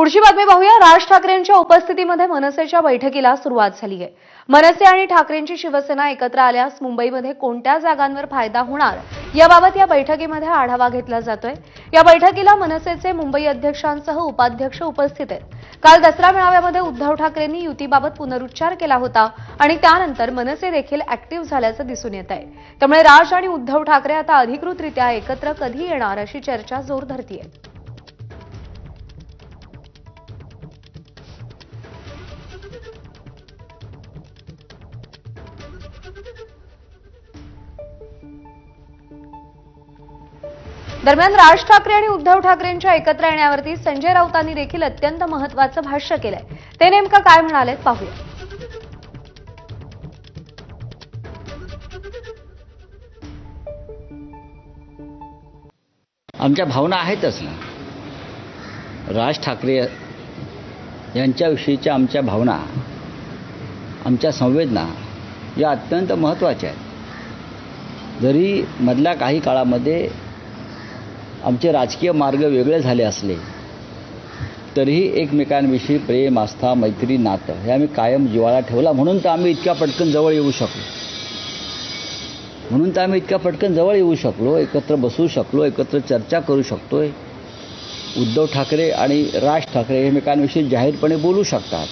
पुढची बातमी पाहूया. राज ठाकरेंच्या उपस्थितीमध्ये मनसेच्या बैठकीला सुरुवात झाली आहे. मनसे आणि ठाकरेंची शिवसेना एकत्र आल्यास मुंबईमध्ये कोणत्या जागांवर फायदा होणार? याबाबत या बैठकीमध्ये आढावा घेतला जातोय. या बैठकीला मनसेचे मुंबई अध्यक्षांसह उपाध्यक्ष उपस्थित आहेत. काल दसरा मेळाव्यामध्ये उद्धव ठाकरेंनी युतीबाबत पुनरुच्चार केला होता आणि त्यानंतर मनसे देखील ऍक्टिव्ह झाल्याचं दिसून येत आहे. त्यामुळे राज आणि उद्धव ठाकरे आता अधिकृतरित्या एकत्र कधी येणार अशी चर्चा जोर धरतीये. दरम्यान राज ठाकरे आणि उद्धव ठाकरेंच्या एकत्र येण्यावरती संजय राऊतांनी देखील अत्यंत महत्वाचं भाष्य केलंय. ते नेमकं काय म्हणाले पाहूया. आमच्या भावना आहेतच ना. राज ठाकरे यांच्याविषयीच्या आमच्या भावना आमच्या संवेदना या अत्यंत महत्त्वाच्या आहेत. जरी मधल्या काही काळामध्ये आमचे राजकीय मार्ग वेगळे झाले असले तरीही एकमेकांविषयी प्रेम आस्था मैत्री नातं हे आम्ही कायम जिवाळा ठेवला. म्हणून तर आम्ही इतक्या पटकन जवळ येऊ शकलो. म्हणून तर आम्ही इतक्या पटकन जवळ येऊ शकलो एकत्र बसू शकलो एकत्र चर्चा करू शकतोय. उद्धव ठाकरे आणि राज ठाकरे एकमेकांविषयी जाहीरपणे बोलू शकतात.